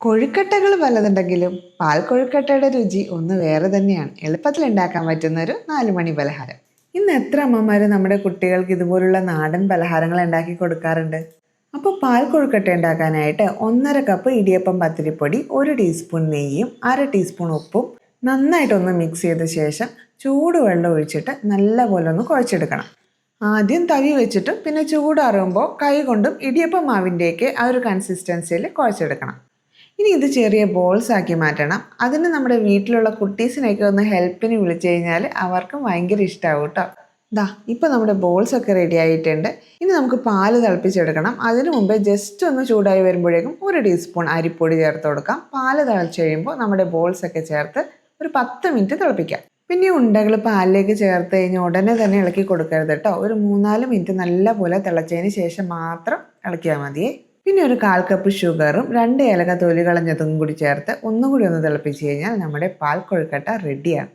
കൊഴുക്കട്ടകൾ പലതുണ്ടെങ്കിലും പാൽ കൊഴുക്കട്ടയുടെ രുചി ഒന്ന് വേറെ തന്നെയാണ്. എളുപ്പത്തിൽ ഉണ്ടാക്കാൻ പറ്റുന്ന ഒരു നാലുമണി പലഹാരം. ഇന്ന് എത്ര അമ്മമാർ നമ്മുടെ കുട്ടികൾക്ക് ഇതുപോലുള്ള നാടൻ പലഹാരങ്ങൾ ഉണ്ടാക്കി കൊടുക്കാറുണ്ട്? അപ്പോൾ പാൽ കൊഴുക്കട്ട ഉണ്ടാക്കാനായിട്ട് ഒന്നര കപ്പ് ഇടിയപ്പം പത്തിരിപ്പൊടി ഒരു ടീസ്പൂൺ നെയ്യും അര ടീസ്പൂൺ ഉപ്പും നന്നായിട്ടൊന്ന് മിക്സ് ചെയ്ത ശേഷം ചൂടുവെള്ളം ഒഴിച്ചിട്ട് നല്ലപോലെ ഒന്ന് കുഴച്ചെടുക്കണം. ആദ്യം തവി വെച്ചിട്ടും പിന്നെ ചൂടാറുമ്പോൾ കൈ കൊണ്ടും ഇടിയപ്പം മാവിന്റെയൊക്കെ ആ ഒരു കൺസിസ്റ്റൻസിയിൽ കുഴച്ചെടുക്കണം. ഇനി ഇത് ചെറിയ ബോൾസ് ആക്കി മാറ്റണം. അതിന് നമ്മുടെ വീട്ടിലുള്ള കുട്ടീസിനെയൊക്കെ ഒന്ന് ഹെൽപ്പിന് വിളിച്ചു കഴിഞ്ഞാൽ അവർക്കും ഭയങ്കര ഇഷ്ടമാവും കേട്ടോ ദാ ഇപ്പോൾ നമ്മുടെ ബോൾസ് ഒക്കെ റെഡി ആയിട്ടുണ്ട്. ഇനി നമുക്ക് പാൽ തിളപ്പിച്ചെടുക്കണം. അതിനു മുമ്പേ ജസ്റ്റ് ഒന്ന് ചൂടായി വരുമ്പോഴേക്കും ഒരു ടീസ്പൂൺ അരിപ്പൊടി ചേർത്ത് കൊടുക്കാം. പാൽ തിളച്ച് കഴിയുമ്പോൾ നമ്മുടെ ബോൾസ് ഒക്കെ ചേർത്ത് ഒരു പത്ത് മിനിറ്റ് തിളപ്പിക്കാം. പിന്നെ ഉണ്ടകൾ പാലിലേക്ക് ചേർത്ത് കഴിഞ്ഞാൽ ഉടനെ തന്നെ ഇളക്കി കൊടുക്കരുത് കേട്ടോ ഒരു മൂന്നാൽ മിനിറ്റ് നല്ല പോലെ തിളച്ചതിന് ശേഷം മാത്രം ഇളക്കിയാൽ മതിയേ. പിന്നെ ഒരു കാൽ കപ്പ് ഷുഗറും രണ്ട് ഏലക്ക തൊലി കളഞ്ഞതും കൂടി ചേർത്ത് ഒന്നുകൂടി ഒന്ന് തിളപ്പിച്ച് കഴിഞ്ഞാൽ നമ്മുടെ പാൽ കൊഴുക്കട്ട റെഡിയാണ്